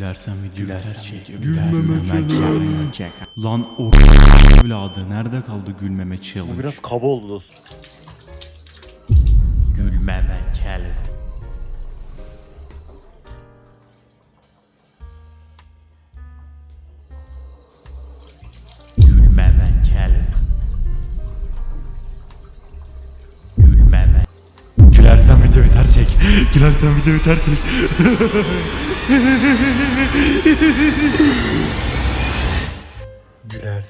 Gülersen video biter çek. Gülmeme challenge. Lan o evladı nerede kaldı gülmeme challenge? Biraz kaba oldu dostum. Gülmeme challenge. Gülersen video biter çek.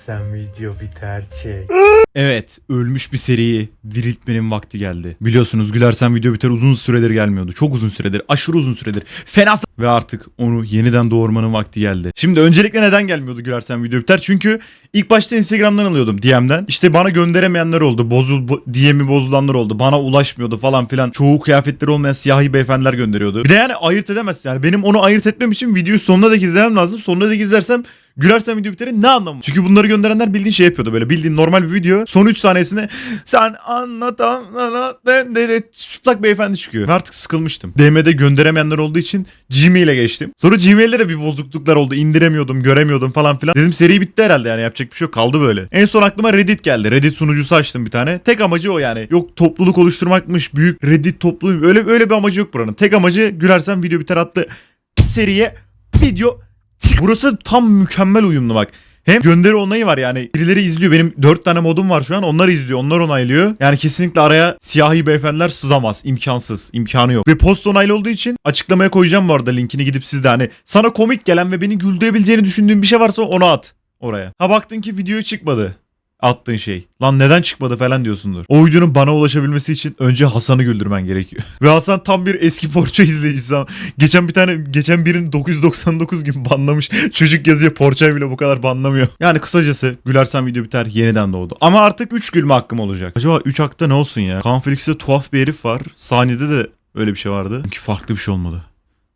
Gülersen video biter çek. Evet, ölmüş bir seriyi diriltmenin vakti geldi. Biliyorsunuz Gülersen video biter uzun süredir gelmiyordu. Çok uzun süredir, aşırı uzun süredir. Fena ve artık onu yeniden doğurmanın vakti geldi. Şimdi öncelikle neden gelmiyordu Gülersen video biter? Çünkü ilk başta Instagram'dan alıyordum DM'den. İşte bana gönderemeyenler oldu. Bozul bo- DM'i bozulanlar oldu. Bana ulaşmıyordu falan filan. Çoğu kıyafetleri olmayan siyahi beyefendiler gönderiyordu. Bir de yani ayırt edemezsin yani. Benim onu ayırt etmem için videoyu sonuna dek izlemem lazım. Sonuna dek izlersem Gülersen video biterin ne anlamı? Çünkü bunları gönderenler bildiğin şey yapıyordu böyle. Bildiğin normal bir video. Son 3 saniyesinde sen anlatan dedi çıplak beyefendi çıkıyor. Ve artık sıkılmıştım. DM'de gönderemeyenler olduğu için Gmail'e geçtim. Sonra Gmail'de de bir bozukluklar oldu. İndiremiyordum, göremiyordum falan filan. Dedim seri bitti herhalde yani yapacak bir şey yok. Kaldı böyle. En son aklıma Reddit geldi. Reddit sunucusu açtım bir tane. Tek amacı o yani. Yok topluluk oluşturmakmış. Büyük Reddit topluluğu. Öyle öyle bir amacı yok buranın. Tek amacı gülersen video biter attı. Seriye video Burası tam mükemmel uyumlu bak. Hem gönderi onayı var yani. Birileri izliyor. Benim 4 tane modum var şu an. Onlar izliyor. Onlar onaylıyor. Yani kesinlikle araya siyahi beyefendiler sızamaz. İmkansız. imkanı yok. Ve post onaylı olduğu için açıklamaya koyacağım bu arada linkini gidip siz de hani sana komik gelen ve beni güldürebileceğini düşündüğün bir şey varsa onu at oraya. Ha baktın ki video çıkmadı attığın şey. Lan neden çıkmadı falan diyorsundur. O videonun bana ulaşabilmesi için önce Hasan'ı güldürmen gerekiyor. Ve Hasan tam bir eski porça izleyicisi. Geçen bir tane geçen birinin 999 gün banlamış. Çocuk yazıyor porça bile bu kadar banlamıyor. Yani kısacası gülersen video biter yeniden doğdu. Ama artık 3 gülme hakkım olacak. Acaba 3 hakta ne olsun ya? Kanflix'te tuhaf bir herif var. Saniyede de öyle bir şey vardı. Çünkü farklı bir şey olmalı.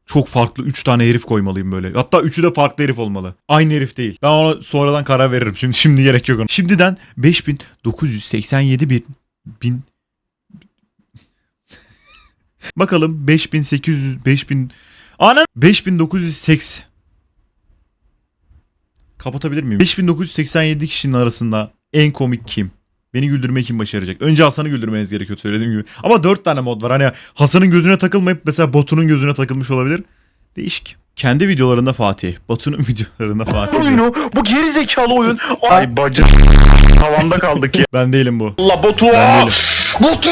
Çok farklı 3 tane herif koymalıyım böyle. Hatta üçü de farklı herif olmalı. Aynı herif değil. Ben ona sonradan karar veririm. Şimdi şimdi gerek yok ona. Şimdiden 5987 bin bin Bakalım 5800 5000 Ana 5980 Kapatabilir miyim? 5987 kişinin arasında en komik kim? Beni güldürmeyi kim başaracak? Önce Hasan'ı güldürmeniz gerekiyor söylediğim gibi. Ama 4 tane mod var. Hani Hasan'ın gözüne takılmayıp mesela Batu'nun gözüne takılmış olabilir. Değişik. Kendi videolarında Fatih. Batu'nun videolarında Fatih. Oyunu bu geri zekalı oyun. Ay bacı tavanda kaldık ya. ben değilim bu. Allah Batu. Ben değilim. Batu.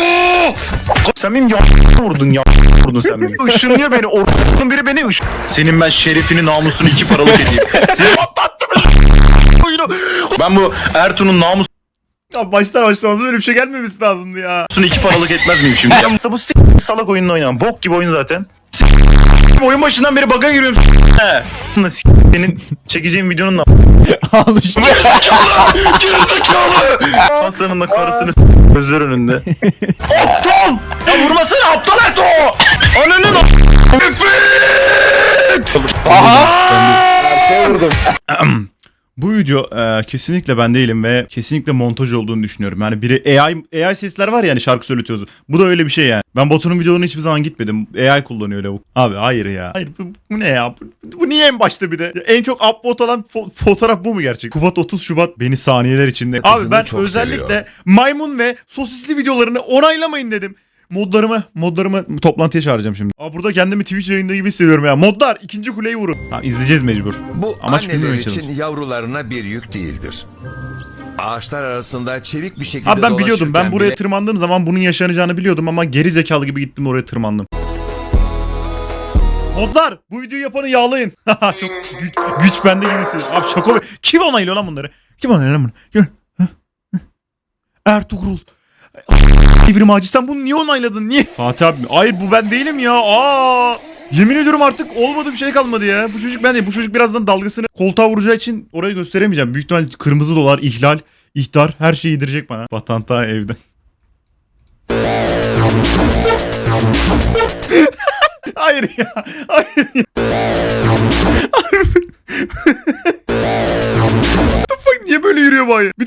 Benim ya vurdun ya vurdun sen beni. Işınlıyor beni. Orkunun biri beni ış. Senin ben şerefini namusunu iki paralık edeyim. Seni patlattım. Oyunu. Ben bu Ertuğ'un namusunu Ya başlar başlamaz böyle bir şey gelmemesi lazımdı ya. iki paralık etmez miyim şimdi? Ya bu s- salak oyununu oynamam. Bok gibi oyun zaten. S- oyun başından beri baga giriyorum. S- He. Lan s- Senin çekeceğin videonun da Al işte. Gerizekalı! Hasan'ın da karısını s- gözler önünde. aptal! Ya vurmasana aptal et o! Ananın a- Nefret! Bu video e, kesinlikle ben değilim ve kesinlikle montaj olduğunu düşünüyorum. Yani biri AI AI sesler var yani şarkı söyletiyoruz. Bu da öyle bir şey yani. Ben Batu'nun videolarına hiçbir zaman gitmedim. AI kullanıyor lavuk. Abi hayır ya. Hayır bu, bu ne ya? Bu, bu niye en başta bir de? Ya en çok upvote olan fo- fotoğraf bu mu gerçek? Şubat 30 Şubat beni saniyeler içinde. Abi ben çok özellikle seviyor. maymun ve sosisli videolarını onaylamayın dedim. Modlarımı, modlarımı toplantıya çağıracağım şimdi. Aa burada kendimi Twitch yayında gibi hissediyorum ya. Modlar ikinci kuleyi vurun. Ha, izleyeceğiz mecbur. Bu Amaç anneler için çalış. yavrularına bir yük değildir. Ağaçlar arasında çevik bir şekilde Abi ben biliyordum. Ben buraya bile tırmandığım zaman bunun yaşanacağını biliyordum ama geri zekalı gibi gittim oraya tırmandım. Modlar bu videoyu yapanı yağlayın. Çok güç, güç bende gibisin. Abi şaka Kim onaylıyor lan bunları? Kim onaylıyor lan? Kim? Ertuğrul. Devrim Ağacı sen bunu niye onayladın? Niye? Fatih abi. Hayır bu ben değilim ya. Aa! Yemin ediyorum artık olmadı bir şey kalmadı ya. Bu çocuk ben değil. Bu çocuk birazdan dalgasını koltuğa vuracağı için orayı gösteremeyeceğim. Büyük ihtimal kırmızı dolar, ihlal, ihtar her şeyi yedirecek bana. Vatanta evden. Hayır ya. Hayır ya.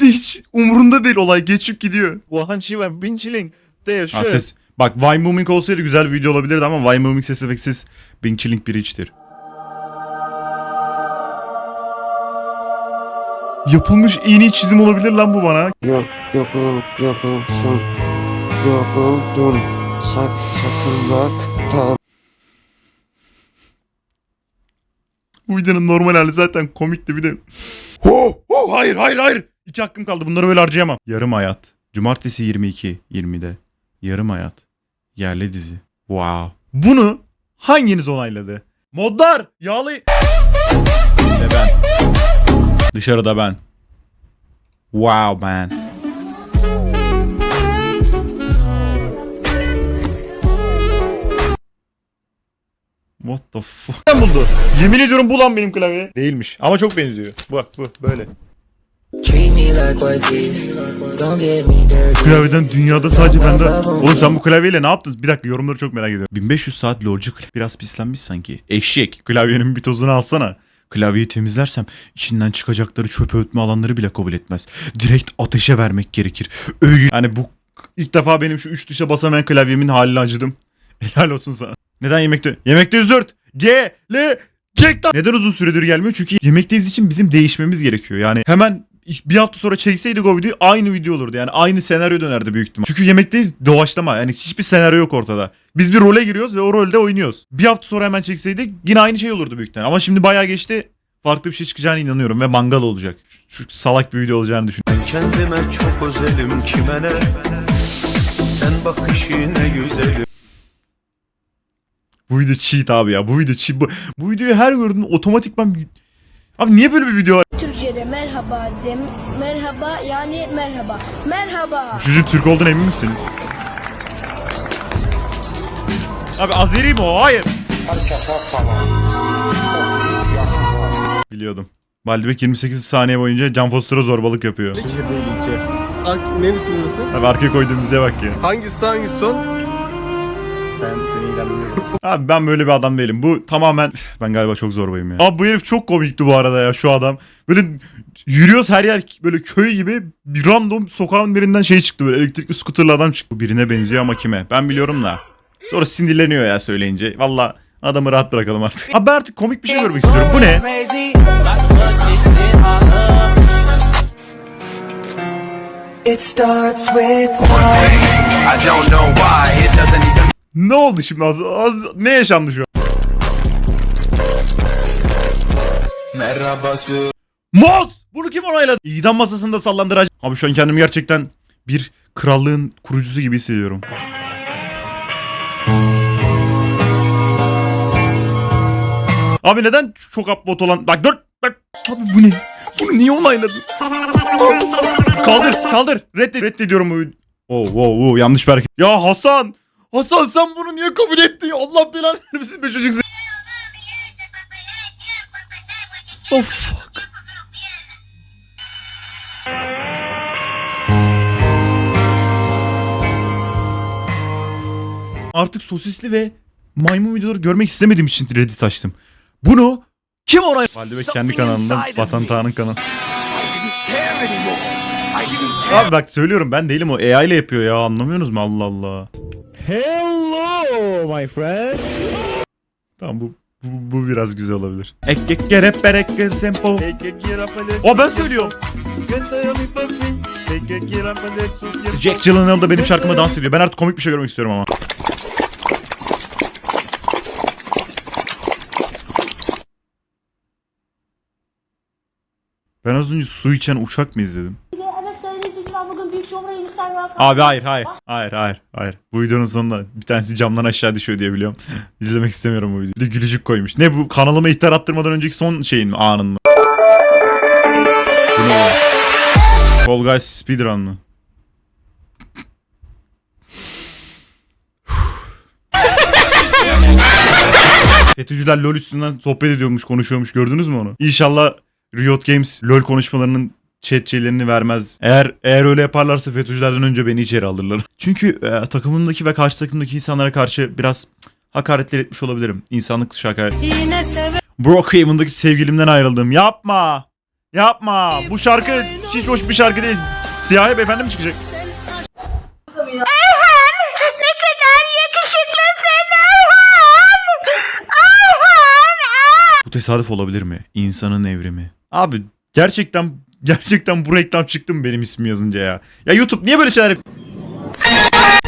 de hiç umurunda değil olay geçip gidiyor. Wuhan Shiwen Bin Chilling. Değil Ha, ses. Bak Vine Booming olsaydı güzel bir video olabilirdi ama Vine Booming ses efektsiz Bing Chilling biri içtir. Yapılmış iğne çizim olabilir lan bu bana. Yok yokum yokum son. Yokum dun. Sak sakın bak. Tam. Bu videonun normal hali zaten komikti bir de. Ho ho hayır hayır hayır. İki hakkım kaldı bunları böyle harcayamam. Yarım hayat. Cumartesi 22 20'de. Yarım hayat. Yerli dizi. Wow. Bunu hanginiz onayladı? Modlar yağlı. Ve ben. Dışarıda ben. Wow man. What the fuck? Buldu. Yemin ediyorum bu lan benim klavye. Değilmiş ama çok benziyor. Bak bu böyle. Klavyeden dünyada sadece bende. Oğlum sen bu klavyeyle ne yaptın? Bir dakika yorumları çok merak ediyorum. 1500 saat lolcu klavye. Biraz pislenmiş sanki. Eşek. Klavyenin bir tozunu alsana. Klavyeyi temizlersem içinden çıkacakları çöpe ötme alanları bile kabul etmez. Direkt ateşe vermek gerekir. Öyle. Yani bu ilk defa benim şu üç tuşa basamayan klavyemin haline acıdım. Helal olsun sana. Neden yemekte? Yemekte 104. G, L, Jack Neden uzun süredir gelmiyor? Çünkü yemekteyiz için bizim değişmemiz gerekiyor. Yani hemen bir hafta sonra çekseydik o videoyu aynı video olurdu. Yani aynı senaryo dönerdi büyük ihtimal. Çünkü yemekteyiz doğaçlama. Yani hiçbir senaryo yok ortada. Biz bir role giriyoruz ve o rolde oynuyoruz. Bir hafta sonra hemen çekseydik yine aynı şey olurdu büyük ihtimal. Ama şimdi bayağı geçti. Farklı bir şey çıkacağına inanıyorum ve mangal olacak. Şu salak bir video olacağını düşünüyorum. Kendime çok özelim kime ne Sen bakış yine güzelim Bu video cheat abi ya. Bu video cheat. Bu, bu videoyu her gördüğümde otomatikman... Abi niye böyle bir video var? Türkçe'de merhaba dem merhaba yani merhaba. Merhaba. Çocuğun Türk olduğuna emin misiniz? Abi Azeri mi o? Hayır. Biliyordum. Baldebek 28 saniye boyunca Can Foster'a zorbalık yapıyor. Ak neresi burası? Abi arkaya koyduğum bize bak ya. Hangisi hangisi son? Sen seni ilgilendirmiyor. Abi ben böyle bir adam değilim. Bu tamamen... Ben galiba çok zorbayım ya. Abi bu herif çok komikti bu arada ya şu adam. Böyle yürüyoruz her yer böyle köy gibi bir random sokağın birinden şey çıktı böyle elektrikli skuterlı adam çıktı. Bu birine benziyor ama kime? Ben biliyorum da. Sonra sinirleniyor ya söyleyince. Valla adamı rahat bırakalım artık. Abi ben artık komik bir şey görmek istiyorum. Bu ne? Ne oldu şimdi az, az ne yaşandı şu an? Merhaba sür Mod! Bunu kim onayladı? İdam masasında sallandıracak. Abi şu an kendimi gerçekten bir krallığın kurucusu gibi hissediyorum. Abi neden çok upvote olan... Bak dur! Bak! Abi bu ne? Bunu niye onayladın? kaldır! Kaldır! Reddet, reddediyorum bu... Oh, wow, wow, yanlış bir hareket. Ya Hasan! Hasan sen bunu niye kabul ettin? Allah belanı vermesin be çocuk. Oh fuck. Artık sosisli ve maymun videoları görmek istemediğim için Reddit açtım. Bunu kim oraya... Valide ve kendi kanalından Vatan Tağ'ın kanalı. Abi bak söylüyorum ben değilim o AI ile yapıyor ya anlamıyorsunuz mu Allah Allah. Hello my friend. Tamam bu bu, bu biraz güzel olabilir. Ek gerep berek sempo. O ben söylüyorum. Jack Gyllenhaal da benim şarkıma dans ediyor. Ben artık komik bir şey görmek istiyorum ama. Ben az önce su içen uçak mı izledim? Büyük Şomra Yenisler var. Abi hayır hayır. Hayır hayır hayır. Bu videonun sonunda bir tanesi camdan aşağı düşüyor diye biliyorum. İzlemek istemiyorum bu videoyu. Bir de gülücük koymuş. Ne bu kanalıma ihtar attırmadan önceki son şeyin mi? Anın mı? Bu ne? Fall Guys Speedrun mı? FETÖ'cüler LoL üstünden sohbet ediyormuş, konuşuyormuş. Gördünüz mü onu? İnşallah Riot Games LoL konuşmalarının chat şeylerini vermez. Eğer eğer öyle yaparlarsa FETÖ'cülerden önce beni içeri alırlar. Çünkü e, takımımdaki ve karşı takımdaki insanlara karşı biraz hakaretler etmiş olabilirim. İnsanlık dışı hakaret. Yine. Brookhaven'daki sevgilimden ayrıldım. Yapma. Yapma. Bu şarkı hiç hoş bir şarkı değil. Siyahi beyefendi mi çıkacak? Ne kadar yakışıklısın Erhan. Erhan. Bu tesadüf olabilir mi? İnsanın evrimi. Abi gerçekten gerçekten bu reklam çıktı mı benim ismim yazınca ya? Ya YouTube niye böyle şeyler yap-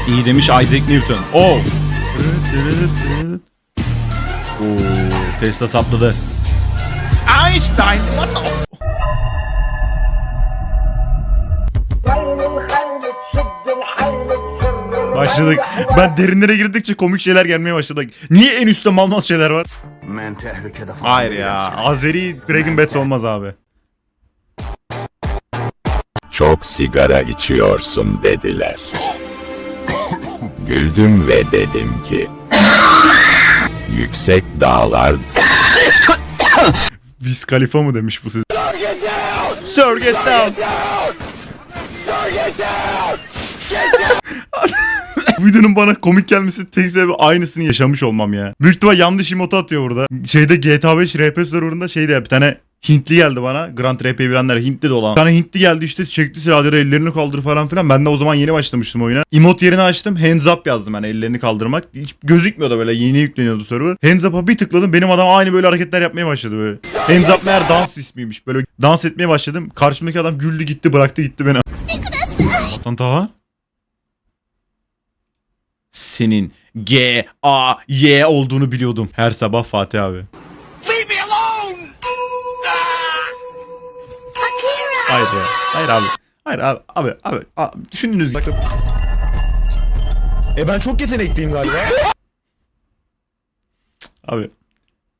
İyi demiş Isaac Newton. Oo. Oo, Tesla sapladı. Einstein. What the Başladık. Ben derinlere girdikçe komik şeyler gelmeye başladı. Niye en üstte mal mal şeyler var? Hayır ya. Azeri Breaking Bad olmaz abi. Çok sigara içiyorsun dediler. Güldüm ve dedim ki yüksek dağlar Wiz Khalifa mı demiş bu siz? Sir get down. Bu videonun bana komik gelmesi tek sebebi aynısını yaşamış olmam ya. Büyük ihtimal yanlış emote atıyor burada. Şeyde GTA 5 RP serverında şeyde bir tane Hintli geldi bana. Grand RP bilenler Hintli de olan. Bir tane Hintli geldi işte çekti silahları ellerini kaldır falan filan. Ben de o zaman yeni başlamıştım oyuna. Emote yerini açtım. Hands up yazdım yani ellerini kaldırmak. Hiç gözükmüyordu böyle yeni yükleniyordu server. Hands up'a bir tıkladım. Benim adam aynı böyle hareketler yapmaya başladı böyle. Hands up meğer dans ismiymiş. Böyle dans etmeye başladım. Karşımdaki adam güldü gitti bıraktı gitti beni. Atan Taha? Senin G A Y olduğunu biliyordum. Her sabah Fatih abi. Hayır ya. Hayır abi. Hayır abi. Abi. Abi. abi. Düşündüğünüz gibi. E ben çok yetenekliyim galiba. Abi.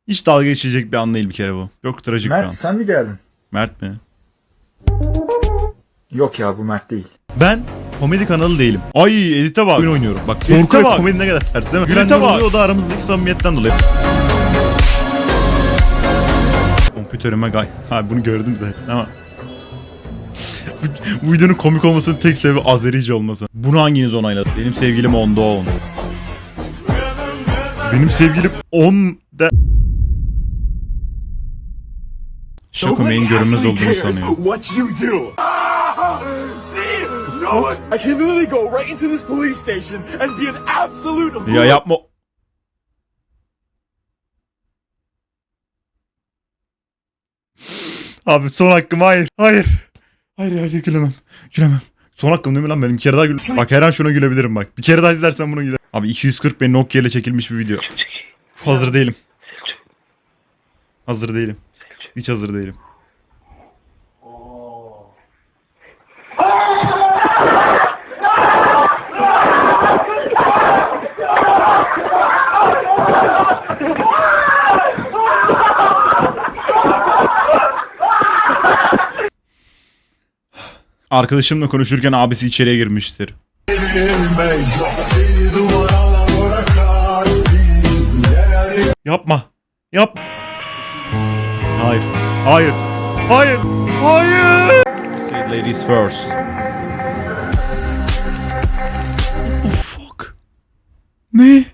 Hiç dalga geçilecek bir an değil bir kere bu. Çok trajik bir an. Mert sen mi geldin? Mert mi? Yok ya bu Mert değil. Ben komedi kanalı değilim. Ay edite bak. Oyun oynuyorum. Bak korku bak. komedi ne kadar ters değil mi? Gülenler bak. oluyor o da aramızdaki samimiyetten dolayı. Kompütörüme gay. Ha bunu gördüm zaten ama. bu, videonun komik olmasının tek sebebi Azerice olması. Bunu hanginiz onayladı? Benim sevgilim onda 10. Benim sevgilim 10 de... Şakumeyin görünmez olduğunu sanıyor. What you do? No one. I can literally go right into this police station and be an absolute Ya yapma. Abi son hakkım hayır. Hayır. Hayır hayır gülemem. Gülemem. Son hakkım değil mi lan benim? Bir kere daha gül. Bak her an şuna gülebilirim bak. Bir kere daha izlersen bunu güler. Abi 240 bin Nokia ile çekilmiş bir video. Uf, hazır değilim. Hazır değilim. Hiç hazır değilim. Arkadaşımla konuşurken abisi içeriye girmiştir. Yapma. Yap. Hayır. Hayır. Hayır. Hayır. Say ladies first. The fuck? Ne?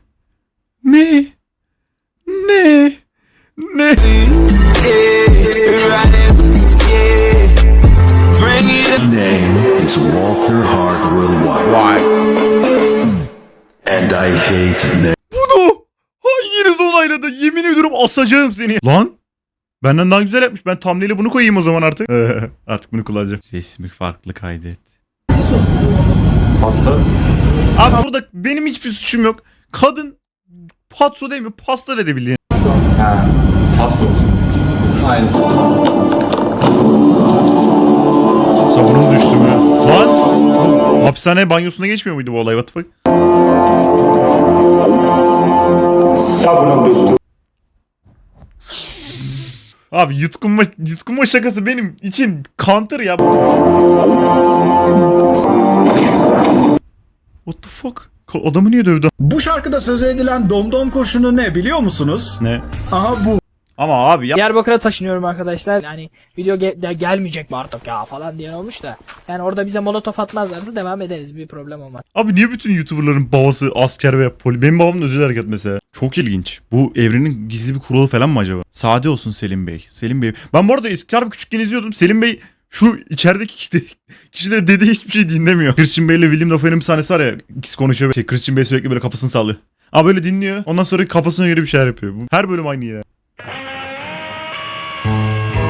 Ne? Ne? Ne? Name is Walter Hardwell White. and I hate ne- Bunu hanginiz onayladı? Yemin ediyorum asacağım seni. Lan benden daha güzel yapmış. Ben thumbnail'e bunu koyayım o zaman artık. artık bunu kullanacağım. Resmi farklı kaydet. Pasta. Abi burada benim hiçbir suçum yok. Kadın patso değil mi? Pasta dedi bildiğin. Ha. Pasta olsun. Aynısı. Sabunum düştü mü? Lan bu hapishane banyosunda geçmiyor muydu bu olay? What the fuck? Sabunum düştü. Abi yutkunma, yutkunma şakası benim için counter ya. What the fuck? Adamı niye dövdü? Bu şarkıda söz edilen domdom kurşunu ne biliyor musunuz? Ne? Aha bu. Ama abi ya Diyarbakır'a taşınıyorum arkadaşlar. Yani video ge- gelmeyecek mi artık ya falan diyen olmuş da. Yani orada bize molotof atmazlarsa devam ederiz. Bir problem olmaz. Abi niye bütün YouTuber'ların babası asker ve poli? Benim babamın özel hareket mesela. Çok ilginç. Bu evrenin gizli bir kuralı falan mı acaba? Sade olsun Selim Bey. Selim Bey. Ben bu arada eski küçükken izliyordum. Selim Bey şu içerideki kişi- kişiler dediği hiçbir şey dinlemiyor. Christian Bey ile William Dafoe'nin bir sahnesi var ya. İkisi konuşuyor. Şey, Christian Bey sürekli böyle kafasını sallıyor. Abi böyle dinliyor. Ondan sonra kafasına göre bir şeyler yapıyor. Her bölüm aynı ya.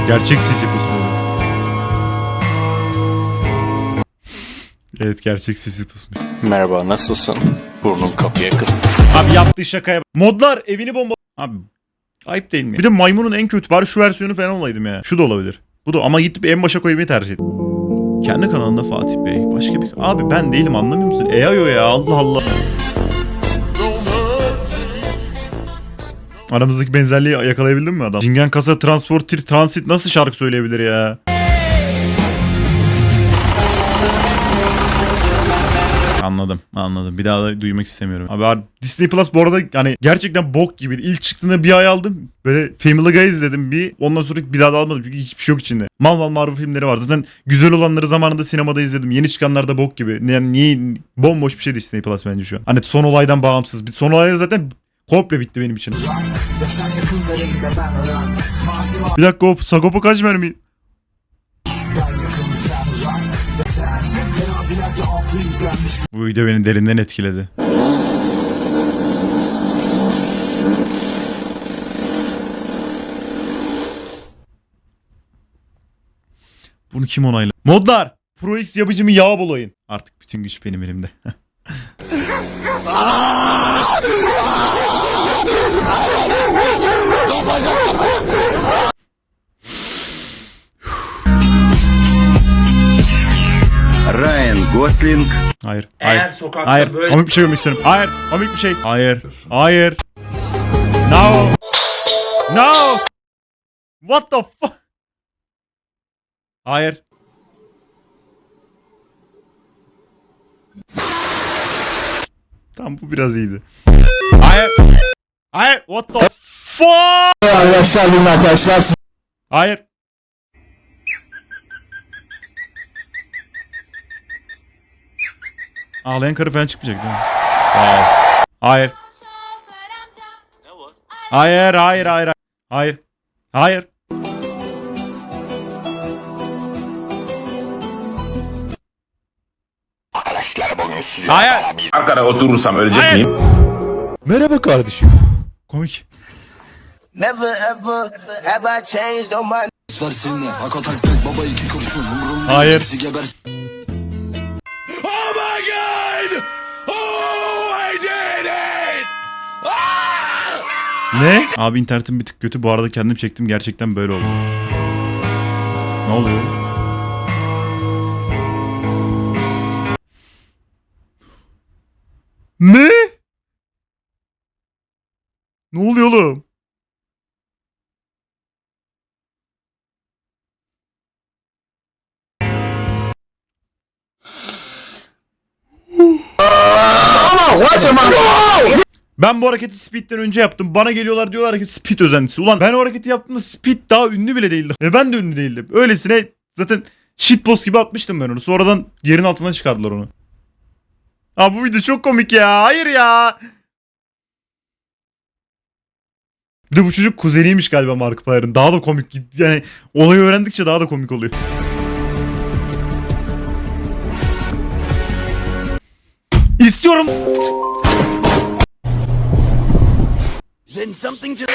Gerçek sizi uzmanı. Evet gerçek sizi pusmuş. Merhaba nasılsın? Burnum kapıya kız. Abi yaptığı şakaya bak. Modlar evini bomba... Abi ayıp değil mi? Bir de maymunun en kötü. Bari şu versiyonu falan olaydım ya. Şu da olabilir. Bu da ama gidip en başa koymayı tercih ettim. Kendi kanalında Fatih Bey. Başka bir... Abi ben değilim anlamıyor musun? E ya Allah Allah. Aramızdaki benzerliği yakalayabildin mi adam? Cingen Kasa Transporter Transit nasıl şarkı söyleyebilir ya? Anladım anladım. Bir daha da duymak istemiyorum. Abi, abi Disney Plus bu arada yani gerçekten bok gibi. İlk çıktığında bir ay aldım. Böyle Family Guy izledim bir. Ondan sonra bir daha da almadım çünkü hiçbir şey yok içinde. Mal mal Marvel filmleri var. Zaten güzel olanları zamanında sinemada izledim. Yeni çıkanlar da bok gibi. Yani niye bomboş bir şey Disney Plus bence şu an. Hani son olaydan bağımsız. Bir son olayda zaten komple bitti benim için. Bir dakika o Sagopa kaç mermi? Bu video beni derinden etkiledi. Bunu kim onayladı? Modlar! Pro X yapıcımı yağ bulayın. Artık bütün güç benim elimde. Ryan Gosling Hayır. hayır. hayır. Komik bir şey görmek istiyorum. Hayır. Komik bir şey. Hayır. Hayır. No. No. What the fuck? Hayır. Tamam bu biraz iyiydi. Hayır. Hayır. What the fuck? Arkadaşlar Hayır. Ağlayan karı falan çıkmayacak değil mi? Wow. Hayır. Hayır, hayır, hayır. Hayır. Hayır. Hayır. Ankara oturursam ölecek Hayır. miyim? Merhaba kardeşim. Komik. Never ever have I changed on my Hayır. Ne? Abi internetim bir tık kötü. Bu arada kendim çektim. Gerçekten böyle oldu. Ne oluyor? Ne? Ne oluyor oğlum? Ben bu hareketi Speed'den önce yaptım. Bana geliyorlar diyorlar ki Speed özentisi. Ulan ben o hareketi yaptığımda Speed daha ünlü bile değildi. E ben de ünlü değildim. Öylesine zaten shitpost gibi atmıştım ben onu. Sonradan yerin altından çıkardılar onu. Abi bu video çok komik ya. Hayır ya. Bir de bu çocuk kuzeniymiş galiba Markiplier'ın. Daha da komik. Yani olayı öğrendikçe daha da komik oluyor. İstiyorum. Then something just